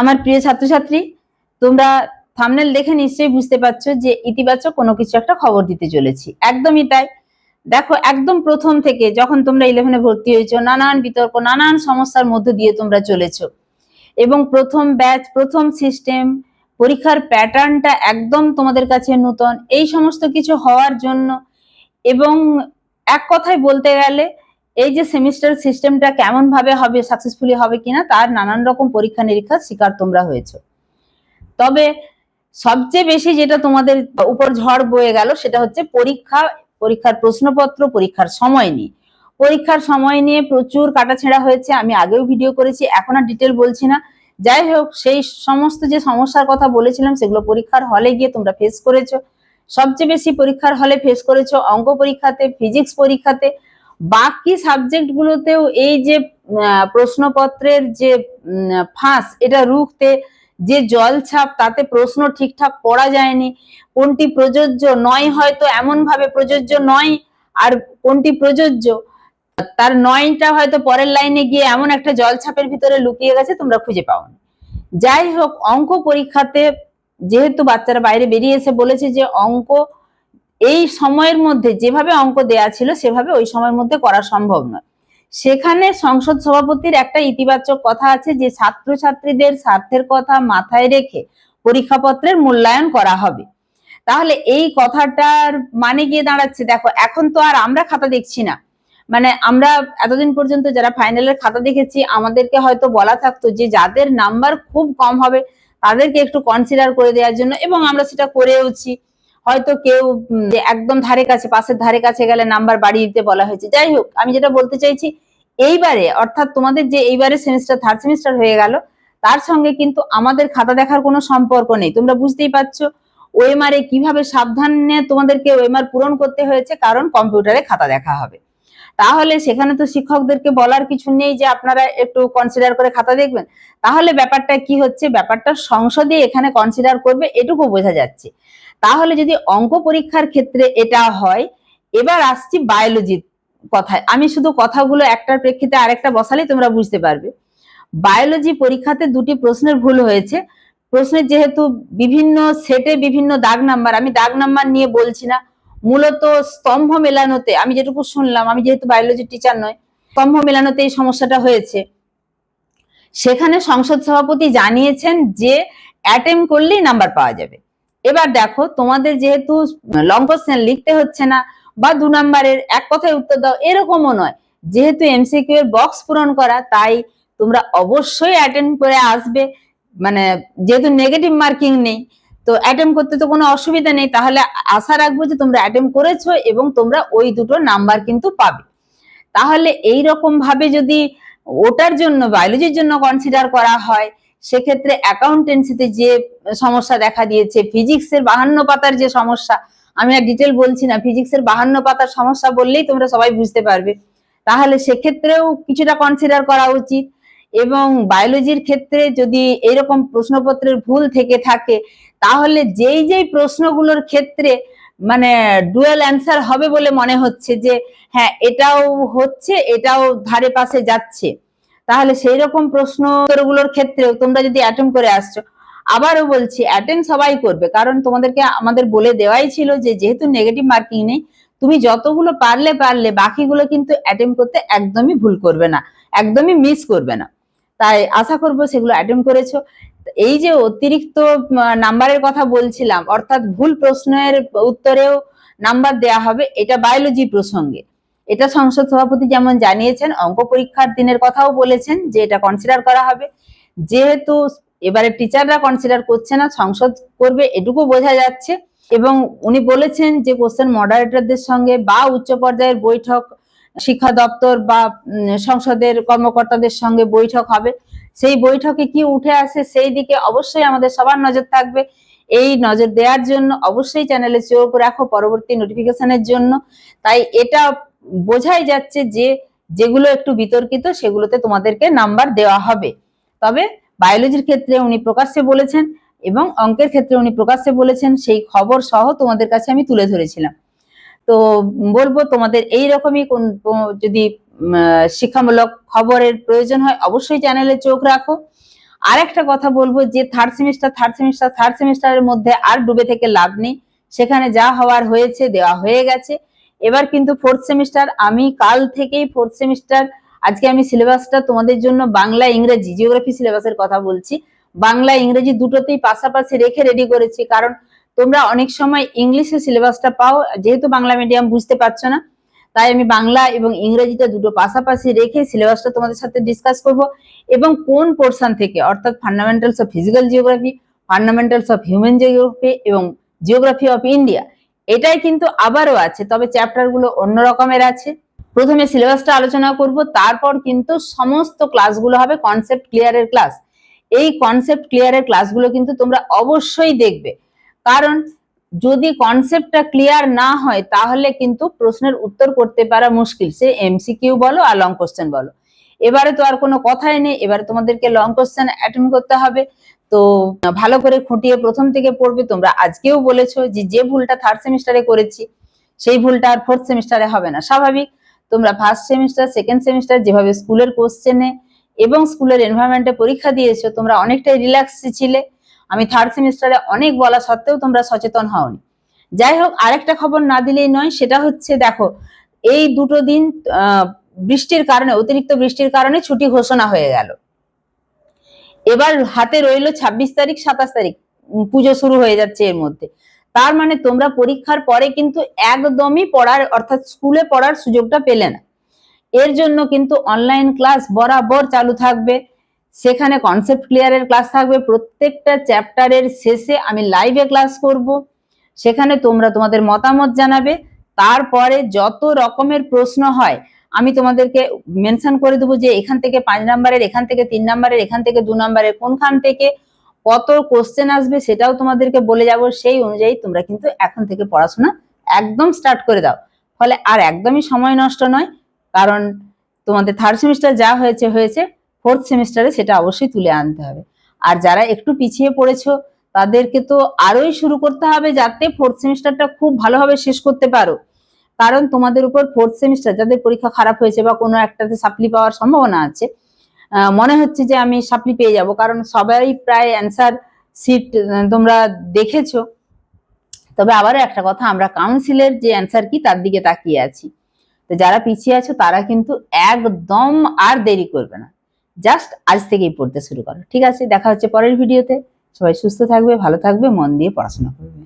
আমার প্রিয় ছাত্রছাত্রী, তোমরা থামনেল দেখে নিশ্চয়ই বুঝতে পারছ যে ইতিবাচক কোনো কিছু একটা খবর দিতে চলেছি। একদমই তাই। দেখো, একদম প্রথম থেকে যখন তোমরা ইলেভেনে ভর্তি হয়েছো, নানান বিতর্ক, নানান সমস্যার মধ্য দিয়ে তোমরা চলেছো। এবং প্রথম ব্যাচ প্রথম সিস্টেম পরীক্ষার প্যাটার্নটা একদম তোমাদের কাছে নতুন। এই সমস্ত কিছু হওয়ার জন্য এবং এক কথায় বলতে গেলে এই যে সেমিস্টার সিস্টেমটা কেমন ভাবে হবে সাকসেসফুলি হবে কিনা, তার নানান রকম পরীক্ষা নিরীক্ষার শিকার তোমরা হয়েছো। তবে সবচেয়ে বেশি যেটা তোমাদের উপর ঝড় বয়ে গেল, সেটা হচ্ছে পরীক্ষা, পরীক্ষার প্রশ্নপত্র, পরীক্ষার সময় নিয়ে। পরীক্ষার সময় নিয়ে প্রচুর কাটাছেঁড়া হয়েছে, আমি আগেও ভিডিও করেছি, এখন আর ডিটেল বলছি না। যাই হোক, সেই সমস্ত যে সমস্যার কথা বলেছিলাম, সেগুলো পরীক্ষার হলে গিয়ে তোমরা ফেস করেছ। সবচেয়ে বেশি পরীক্ষার হলে ফেস করেছ অঙ্ক পরীক্ষাতে ফিজিক্স পরীক্ষাতে বাকি সাবজেক্টগুলোতেও এই যে প্রশ্নপত্রের যে ফাঁস, এটা রুখতে যে জলছাপ তাতে প্রশ্ন ঠিকঠাক পড়া যায়নি। কোনটি প্রযোজ্য নয় হয়তো এমন ভাবে প্রযোজ্য নয়, আর কোনটি প্রযোজ্য? তার নয়টা হয়তো পরের লাইনে গিয়ে এমন একটা জলছাপের ভিতরে লুকিয়ে গেছে, তোমরা খুঁজে পাও যাই হোক, অঙ্ক পরীক্ষাতে যেহেতু বাচ্চারা বাইরে বেরিয়ে এসে বলেছে যে, অঙ্ক এই সময়ের মধ্যে যেভাবে অঙ্ক দেয়া ছিল, সেভাবে ওই সময়ের মধ্যে করা সম্ভব নয়। সেখানে সংসদ সভাপতির একটা ইতিবাচক কথা আছে যে, ছাত্রছাত্রীদের স্বার্থের কথা মাথায় রেখে পরীক্ষাপত্রের মূল্যায়ন করা হবে। তাহলে এই কথাটার মানে গিয়ে দাঁড়াচ্ছে, দেখো, এখন তো আর আমরা খাতা দেখছি না। মানে আমরা এতদিন পর্যন্ত যারা ফাইনালের খাতা দেখেছি, আমাদেরকে হয়তো বলা থাকতো যে, যাদের নাম্বার খুব কম হবে, তাদেরকে একটু কনসিডার করে দেওয়ার জন্য, এবং আমরা সেটা করেওছি। হয়তো কেউ একদম ধারে কাছে, পাশের ধারে কাছে গেলে নাম্বার বাড়িয়ে দিতে বলা হয়েছে। যাই হোক, আমি যেটা বলতে চাইছি, এইবারে, অর্থাৎ তোমাদের যে এইবারে সেমিস্টার থার্ড সেমিস্টার হয়ে গেল, তার সঙ্গে কিন্তু আমাদের খাতা দেখার কোনো সম্পর্ক নেই। তোমরা বুঝতেই পারছ, ওএমআর এ কীভাবে সাবধানে তোমাদেরকে ওএমআর পূরণ করতে হয়েছে, কারণ কম্পিউটারে খাতা দেখা হবে। তাহলে সেখানে তো শিক্ষকদেরকে বলার কিছু নেই যে আপনারা একটু কনসিডার করে খাতা দেখবেন। তাহলে ব্যাপারটা কি হচ্ছে? ব্যাপারটা সংসদে এখানে কনসিডার করবে, এটুকু বোঝা যাচ্ছে। তাহলে যদি অঙ্ক পরীক্ষার ক্ষেত্রে এটা হয়, এবার আসছি বায়োলজির কথায়। আমি শুধু কথাগুলো একটার প্রেক্ষিতে আরেকটা বসালেই তোমরা বুঝতে পারবে। বায়োলজি পরীক্ষাতে দুটি প্রশ্নের ভুল হয়েছে। প্রশ্নের যেহেতু বিভিন্ন সেটে বিভিন্ন দাগ নাম্বার আমি দাগ নাম্বার নিয়ে বলছি না। মূলত স্তম্ভ মেলানোতে, আমি যেটুকু শুনলাম, আমি যেহেতু বায়োলজির টিচার নয় স্তম্ভ মেলানোতে এই সমস্যাটা হয়েছে। সেখানে সংসদ সভাপতি জানিয়েছেন যে অ্যাটেম্প করলেই নাম্বার পাওয়া যাবে। এবার দেখো, তোমাদের যেহেতু লং কোশ্চেন লিখতে হচ্ছে না বা দু নাম্বারের এক কথায় উত্তর দাও, এরকমও নয়। যেহেতু এমসিকিউ এর বক্স পূরণ করা, তাই তোমরা অবশ্যই অ্যাটেন্ড করে আসবে। মানে যেহেতু নেগেটিভ মার্কিং নেই, তো অ্যাটেম্প করতে তো কোনো অসুবিধা নেই। তাহলে আশা রাখব যে তোমরা অ্যাটেম্প করেছ এবং তোমরা ওই দুটো নাম্বার কিন্তু পাবে। তাহলে এই রকম ভাবে যদি ওটার জন্য বায়োলজির জন্য কনসিডার করা হয় সেক্ষেত্রে অ্যাকাউন্টেন্সিতে যে সমস্যা দেখা দিয়েছে ফিজিক্সের বাহান্ন পাতার যে সমস্যা, আমি আর ডিটেল বলছি না ফিজিক্সের বাহান্ন পাতার সমস্যা বললেই তোমরা সবাই বুঝতে পারবে। তাহলে সেক্ষেত্রেও কিছুটা কনসিডার করা উচিত এবং বায়োলজির ক্ষেত্রে যদি এরকম প্রশ্নপত্রের ভুল থেকে থাকে, তাহলে যেই যেই প্রশ্নগুলোর ক্ষেত্রে মানে ডুয়েল অ্যান্সার হবে বলে মনে হচ্ছে যে হ্যাঁ এটাও হচ্ছে, এটাও ধারে পাশে যাচ্ছে। তাহলে সেই রকম প্রশ্ন উত্তরগুলোর ক্ষেত্রেও তোমরা যদি অ্যাটেম্প করে আসছো, আবারও বলছি অ্যাটেম্প সবাই করবে। কারণ তোমাদেরকে আমাদের বলে দেওয়াই ছিল যে, যেহেতু নেগেটিভ মার্কিং নেই, তুমি যতগুলো পারলে পারলে, বাকিগুলো কিন্তু অ্যাটেম্প করতে একদমই ভুল করবে না, একদমই মিস করবে না। তাই আশা করব সেগুলো অ্যাটেম্প করেছ। এই যে অতিরিক্ত নাম্বারের কথা বলছিলাম, অর্থাৎ ভুল প্রশ্নের উত্তরেও নাম্বার দেয়া হবে, এটা বায়োলজি প্রসঙ্গে। এটা সংসদ সভাপতি যেমন জানিয়েছেন, অঙ্ক পরীক্ষার দিনের কথাও বলেছেন যে এটা কনসিডার করা হবে। যেহেতু এবারে টিচাররা কনসিডার করছে না, সংসদ করবে এটুকু বোঝা যাচ্ছে। এবং উনি বলেছেন যে কোশ্চেন মডারেটরদের সঙ্গে বা উচ্চ পর্যায়ের বৈঠক, শিক্ষা দপ্তর বা সংসদের কর্মকর্তাদের সঙ্গে বৈঠক হবে। সেই বৈঠকে কি উঠে আসে সেই দিকে অবশ্যই আমাদের সবার নজর থাকবে। এই নজর দেওয়ার জন্য অবশ্যই চ্যানেলে চোখ রাখো পরবর্তী নোটিফিকেশনের জন্য। তাই এটা বোঝাই যাচ্ছে যে যেগুলো একটু বিতর্কিত, সেগুলোতে তোমাদেরকে নাম্বার দেওয়া হবে। তবে বায়োলজির ক্ষেত্রে উনি প্রকাশ্যে বলেছেন এবং অঙ্কের ক্ষেত্রে উনি প্রকাশ্যে বলেছেন, সেই খবর সহ তোমাদের কাছে আমি তুলে ধরেছিলাম। তো বলব, তোমাদের এই রকমই কোন যদি শিক্ষামূলক খবরের প্রয়োজন হয়, অবশ্যই চ্যানেলে চোখ রাখো। আর একটা কথা বলব যে third semester third semester third সেমিস্টারের মধ্যে আর ডুবে থেকে লাভ নেই। সেখানে যা হওয়ার হয়েছে, দেওয়া হয়ে গেছে। এবার কিন্তু ফোর্থ সেমিস্টার আমি কাল থেকেই ফোর্থ সেমিস্টার আজকে আমি সিলেবাসটা তোমাদের জন্য বাংলা, ইংরেজি জিওগ্রাফি সিলেবাসের কথা বলছি। বাংলা, ইংরেজি দুটোতেই পাশাপাশি রেখে রেডি করেছি, কারণ তোমরা অনেক সময় ইংলিশে সিলেবাসটা পাও, যেহেতু বাংলা মিডিয়াম বুঝতে পারছ না, তাই আমি বাংলা এবং ইংরেজিতে দুটো পাশাপাশি রেখে সিলেবাসটা তোমাদের সাথে ডিসকাস করব এবং কোন পোর্শন থেকে, অর্থাৎ fundamentals of physical geography fundamentals of human geography এবং জিওগ্রাফি অফ ইন্ডিয়া এটাই কিন্তু আবারও আছে, তবে চ্যাপ্টারগুলো অন্য রকমের আছে। প্রথমে সিলেবাসটা আলোচনা করব, তারপর কিন্তু সমস্ত ক্লাসগুলো হবে কনসেপ্ট ক্লিয়ারের ক্লাস এই কনসেপ্ট ক্লিয়ারের ক্লাসগুলো কিন্তু তোমরা অবশ্যই দেখবে। কারণ যদি কনসেপ্টটা ক্লিয়ার না হয়, তাহলে কিন্তু প্রশ্নের উত্তর করতে পারা মুশকিল। সে এমসিকিউ বলো আর লং কোশ্চেন বলো। এবারে তো আর কোনো কথাই নেই, এবারে তোমাদেরকে লং কোশ্চেন অ্যাটেন্ড করতে হবে। তো ভালো করে খুঁটিয়ে প্রথম থেকে পড়বে, তোমরা আজকেও বলেছ যে যে ভুলটা থার্ড সেমিস্টারে করেছি, সেই ভুলটা আর ফোর্থ সেমিস্টারে হবে না। স্বাভাবিক, তোমরা ফার্স্ট সেমিস্টার সেকেন্ড সেমিস্টার যেভাবে স্কুলের কোশ্চেনে এবং স্কুলের এনভায়রনমেন্টে পরীক্ষা দিয়েছ, তোমরা অনেকটাই রিল্যাক্স ছিলে। আমি থার্ড সেমিস্টারে অনেক বলা সত্ত্বেও তোমরা সচেতন হওনি। যাই হোক, আরেকটা খবর না দিলেই নয়, সেটা হচ্ছে দেখো, এই দুটো দিন বৃষ্টির কারণে, অতিরিক্ত বৃষ্টির কারণে ছুটি ঘোষণা হয়ে গেল। এবার হাতে রইল ছাব্বিশ তারিখ, সাতাশ তারিখ। পুজো শুরু হয়ে যাচ্ছে এর মধ্যে। তার মানে তোমরা পরীক্ষার পরে কিন্তু একদমই পড়ার, অর্থাৎ স্কুলে পড়ার সুযোগটা পেলে না। এর জন্য কিন্তু অনলাইন ক্লাস বরাবর চালু থাকবে। সেখানে কনসেপ্ট ক্লিয়ারের ক্লাস থাকবে। প্রত্যেকটা চ্যাপ্টারের শেষে আমি লাইভে ক্লাস করব। সেখানে তোমরা তোমাদের মতামত জানাবে। তারপরে যত রকমের প্রশ্ন হয় আমি তোমাদেরকে মেনশন করে দেবো যে এখান থেকে পাঁচ নাম্বারের এখান থেকে তিন নাম্বারের এখান থেকে দু নাম্বারের কোনখান থেকে কত কোশ্চেন আসবে সেটাও তোমাদেরকে বলে যাব। সেই অনুযায়ী তোমরা কিন্তু এখন থেকে পড়াশোনা একদম স্টার্ট করে দাও। ফলে আর একদমই সময় নষ্ট নয়, কারণ তোমাদের থার্ড সেমিস্টার যা হয়েছে হয়েছে ফোর্থ সেমিস্টারে সেটা অবশ্যই তুলে আনতে হবে। আর যারা একটু পিছিয়ে পড়েছো, তাদেরকে তো আরোই শুরু করতে হবে যাতে ফোর্থ সেমিস্টারটা খুব ভালোভাবে শেষ করতে পারো। কারণ তোমাদের উপর ফোর্থ সেমিস্টার যাদের পরীক্ষা খারাপ হয়েছে বা কোনো একটাতে সাপ্লি পাওয়ার সম্ভাবনা আছে মনে হচ্ছে যে আমি সাপ্লি পেয়ে যাব। কারণ সবাই প্রায় অ্যান্সার সিট তোমরা দেখেছ। তবে আবারও একটা কথা, আমরা কাউন্সিলের যে অ্যান্সার কি, তার দিকে তাকিয়ে আছি। তো যারা পিছিয়ে আছো, তারা কিন্তু একদম আর দেরি করবে না। জাস্ট আজ থেকেই পড়তে শুরু করো। ঠিক আছে, দেখা হচ্ছে পরের ভিডিওতে সবাই সুস্থ থাকবে, ভালো থাকবে, মন দিয়ে পড়াশোনা করবে।